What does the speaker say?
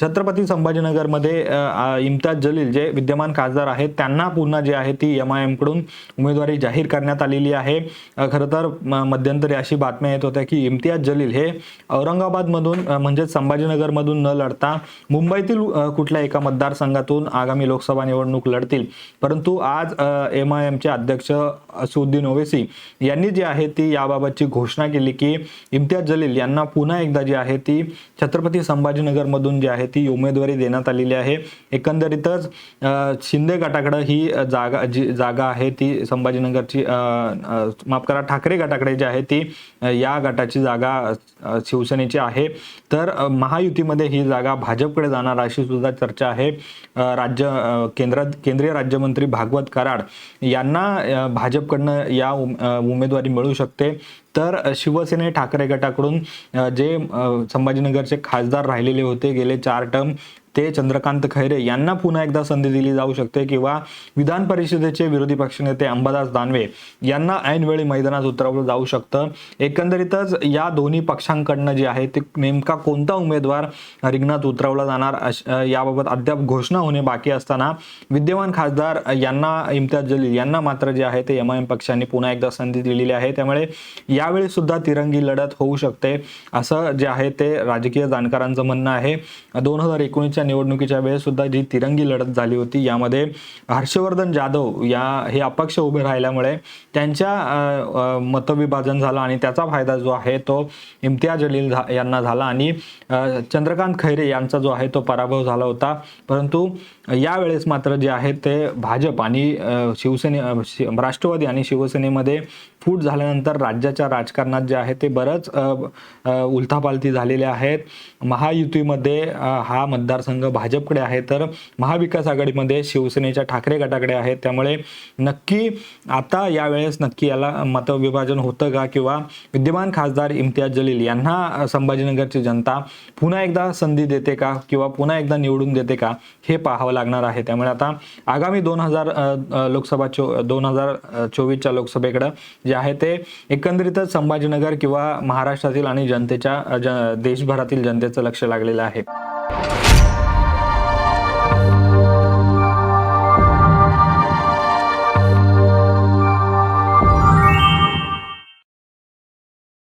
छत्रपती संभाजीनगरमध्ये इम्ताज जलील जे विद्यमान खासदार आहेत त्यांना पुन्हा जे आहे ती एम आय एमकडून उमेदवारी जाहीर करण्यात आलेली आहे. खरं तर मध्यंतरी अशी बातम्या येत होत्या की इम्तियाज जलील हे औरंगाबादमधून म्हणजेच संभाजीनगरमधून न लढता मुंबईतील कुठल्या एका मतदारसंघातून आगामी लोकसभा निवडणूक लढतील. परंतु आज एम आय एमचे अध्यक्ष असुद्दीन ओवेसी यांनी जी आहे ती याबाबतची घोषणा केली की इम्तियाज जलील यांना पुन्हा एकदा जी आहे ती छत्रपती संभाजीनगरमधून जी आहे ती उमेदवारी देण्यात आलेली आहे. एकंदरीतच शिंदे गटाकडं ही जागा जी जागा आहे ती संभाजीनगरची माफ करा ठाकरे गटाकडे जी आहे ती या गटाची जागा शिवसेनेची आहे. तर महायुतीमध्ये ही जागा भाजपकडे जाणार अशी सुद्धा चर्चा आहे. राज्य केंद्र केंद्रात केंद्रीय राज्यमंत्री भागवत कराड यांना भाजपकडनं या उम- उमेदवारी मिळू शकते. तर शिवसेने ठाकरे गटाकडून जे संभाजीनगरचे खासदार राहिलेले होते गेले चार टर्म ते चंद्रकांत खैरे यांना पुन्हा एकदा संधी दिली जाऊ शकते किंवा विधान परिषदेचे विरोधी पक्षनेते अंबादास दानवे यांना ऐनवेळी मैदानात उतरवलं जाऊ शकतं. एकंदरीतच या दोन्ही पक्षांकडनं जे आहे ते नेमका कोणता उमेदवार रिंगणात उतरवला जाणार अश- याबाबत अद्याप घोषणा होणे बाकी असताना विद्यमान खासदार यांना इम्तियाज जलील यांना मात्र जे आहे ते एम आय एम पक्षांनी पुन्हा एकदा संधी दिलेली आहे. त्यामुळे यावेळी सुद्धा तिरंगी लढत होऊ शकते असं जे आहे ते राजकीय जाणकारांचं म्हणणं आहे. दोन हजार एकोणीसच्या निवडणुकीच्या वेळेस सुद्धा जी तिरंगी लढत झाली होती यामध्ये हर्षवर्धन जाधव या हे अपक्ष उभे राहिल्यामुळे त्यांच्या मतविभाजन झालं आणि त्याचा फायदा जो आहे तो इम्तियाज जलील यांना झाला आणि चंद्रकांत खैरे यांचा जो आहे तो पराभव झाला होता. परंतु यावेळेस मात्र जे आहे ते भाजप आणि शिवसेने शि- राष्ट्रवादी आणि शिवसेनेमध्ये फूट झाल्यानंतर राज्याच्या राजकारणात जे आहे ते बरंच उलथापालथी झालेले आहेत. महायुतीमध्ये हा मतदारसंघ भाजपकडे आहे तर महाविकास आघाडीमध्ये शिवसेनेच्या ठाकरे गटाकडे आहे त्यामुळे नक्की आता यावेळेस नक्की याला मतविभाजन होतं का किंवा विद्यमान खासदार इम्तियाज जलील यांना संभाजीनगरची जनता पुन्हा एकदा संधी देते का किंवा पुन्हा एकदा निवडून देते का हे पाहावं लागणार आहे. त्यामुळे आता आगामी दोन हजार लोकसभा चो दोन हजार चोवीसच्या लोकसभेकडं जे आहे ते एकंदरीतच संभाजीनगर किंवा महाराष्ट्रातील आणि जनतेच्या देशभरातील जनतेचं लक्ष लागलेलं आहे.